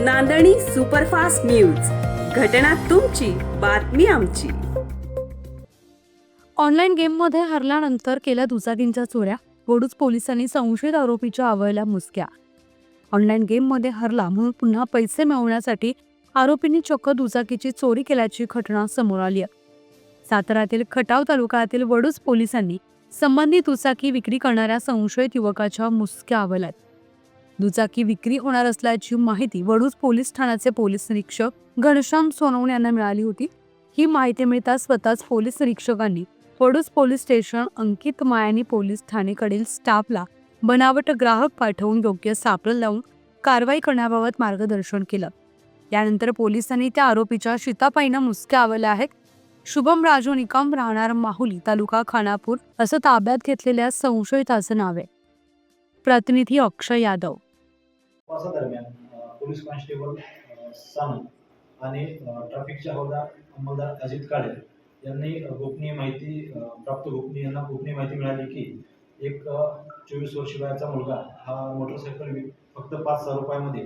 नांदणी superfast news. घटना तुमची बातमी आमची. ऑनलाईन गेममध्ये हरल्यानंतर केल्या दुचाकींच्या चोऱ्या वडूज पोलिसांनी संशयित आरोपीच्या आवळल्या मुसक्या. ऑनलाईन गेममध्ये हरला म्हणून पुन्हा पैसे मिळवण्यासाठी आरोपींनी चक्क दुचाकीची चोरी केल्याची घटना समोर आली आहे. साताऱ्यातील खटाव तालुक्यातील वडूज पोलिसांनी संबंधित दुचाकी विक्री करणाऱ्या संशयित युवकाच्या मुसक्या आवल्यात दुचाकी विक्री होणार असल्याची माहिती वडूज पोलीस ठाण्याचे पोलीस निरीक्षक घनश्याम सोनवणे यांना मिळाली होती. ही माहिती मिळताच स्वतःच पोलीस निरीक्षकांनी वडूज पोलीस स्टेशन अंकित मायानी पोलीस ठाणेकडील स्टाफला बनावट ग्राहक पाठवून योग्य सापळ लावून कारवाई करण्याबाबत मार्गदर्शन केलं. यानंतर पोलिसांनी त्या आरोपीच्या शितापाईनं मुसक्या आवल्या आहेत. शुभम राजू निकम राहणार माहुली तालुका खानापूर असं ताब्यात घेतलेल्या संशयिताचं नाव आहे. प्रतिनिधी अक्षय यादव. तपासादरम्यान पोलीस कॉन्स्टेबल अ, सानप आणि ट्रॅफिकचे हवालदार अंमलदार अजित काळे यांनी गोपनीय माहिती प्राप्त गोपनीय यांना गोपनीय माहिती मिळाली की एक चोवीस वर्ष वयाचा मुलगा हा मोटरसायकल विक फक्त पाच हजार रुपयामध्ये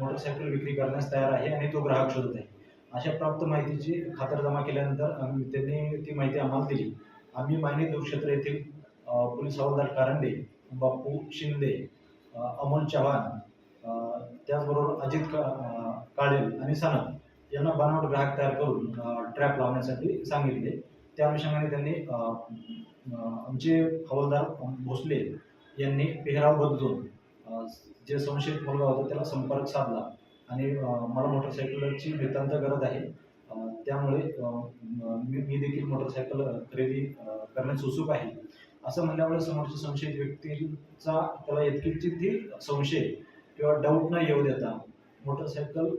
मोटरसायकल विक्री करण्यास तयार आहे आणि तो ग्राहक शोधत आहे. अशा प्राप्त माहितीची खातरजमा केल्यानंतर त्यांनी ती माहिती आम्हाला दिली. आम्ही मायनी दूरक्षेत्र येथील पोलीस हवालदार कारंडे बापू शिंदे अमोल चव्हाण त्याचबरोबर अजित का काळेल आणि सनद यांना बनावट ग्राहक तयार करून ट्रॅप लावण्यासाठी सांगितले. त्या अनुषंगाने त्यांनी आमचे हवालदार भोसले यांनी पेहराव बदलून जे संशयित मुलगा होता त्याला संपर्क साधला आणि मला मोटरसायकलची नितांत गरज आहे. त्यामुळे मी मी देखील मोटरसायकल खरेदी करण्यास उत्सुक आहे. असं म्हणल्यामुळे समोरच्या संशयित व्यक्तीचा त्याला इतकीची ती संशय किंवा डाऊट न येऊ देता मोटरसायकल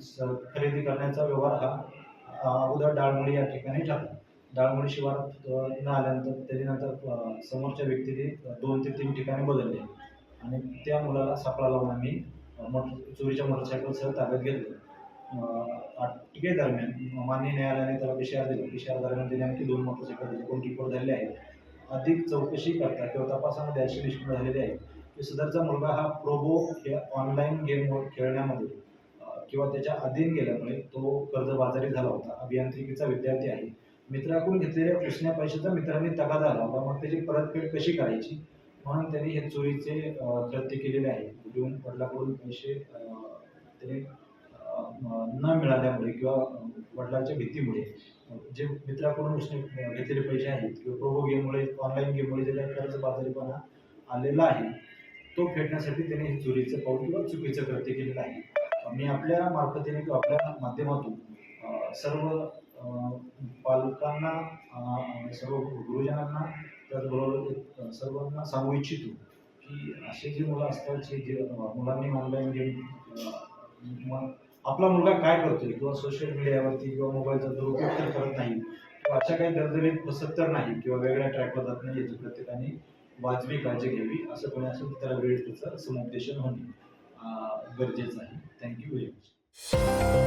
स- खरेदी करण्याचा व्यवहार हा अगोदर डाळमुडी या ठिकाणी ठरला. डाळमुडी शिवारात न आल्यानंतर त्याच्यानंतर समोरच्या व्यक्तीने दोन ते तीन ठिकाणी बदलले. आणि त्या मुलाला सापळा लावून आम्ही मोटर चोरीच्या मोटरसायकलसह ताब्यात घेतलं. अं, अटकेदरम्यान मान्य न्यायालयाने त्याला पी दिला. पी दरम्यान त्याने आणखी दोन मोटरसायकल त्याचे कोण किपर झालेले आहेत. अधिक चौकशी करता किंवा तपासामध्ये अशी निष्पन्न झालेली आहे. सदरचा मुलगा हा प्रोबो या ऑनलाईन गेम खेळण्यामध्ये किंवा त्याच्या अधीन गेल्यामुळे तो कर्जबाजारी झाला होता. अभियांत्रिकीचा विद्यार्थी आहे. मित्राकडून घेतलेल्या उसण्या पैशाचा मित्रांनी तगादा लावला. होता मग त्याची परतफेड कशी करायची? म्हणून त्यांनी हे चोरीचे कृत्य केलेले आहे. घेऊन वडिलाकडून पैसे त्याने न मिळाल्यामुळे किंवा वडिलांच्या भीतीमुळे जे मित्राकडून उसने घेतलेले पैसे आहेत किंवा प्रोबो गेममुळे ऑनलाईन गेममुळे त्याला कर्जबाजारीपणा आलेला आहे. तो फेडण्यासाठी त्याने हे चोरीचं पाऊल किंवा चुकीचं कृत्य केलेलं आहे. मी आपल्या मार्फतीने किंवा आपल्या माध्यमातून सर्व पालकांना सर्व गुरुजनांना त्याचबरोबर सर्वांना सांगू इच्छितो की असे जे मुलं असतात जे जे मुलांनी ऑनलाईन गेम आपला मुलगा काय करतोय किंवा सोशल मीडियावरती किंवा मोबाईलचा दुरुपयोग तर करत नाही किंवा अशा काही दर्जनीत फसत तर नाही किंवा वेगळ्या ट्रॅकवर जात नाही याची प्रत्येकाने वाजवी काळजी घ्यावी. असं कोणी असेल तर त्याला वेळ त्याचं समुपदेशन होणे गरजेचं आहे. थँक्यू व्हेरी मच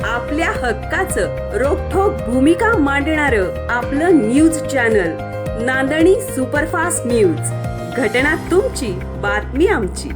आपल्या हक्काचं रोखोक भूमिका मांडणार आपलं news channel Nandani superfast news. घटना तुमची बातमी आमची.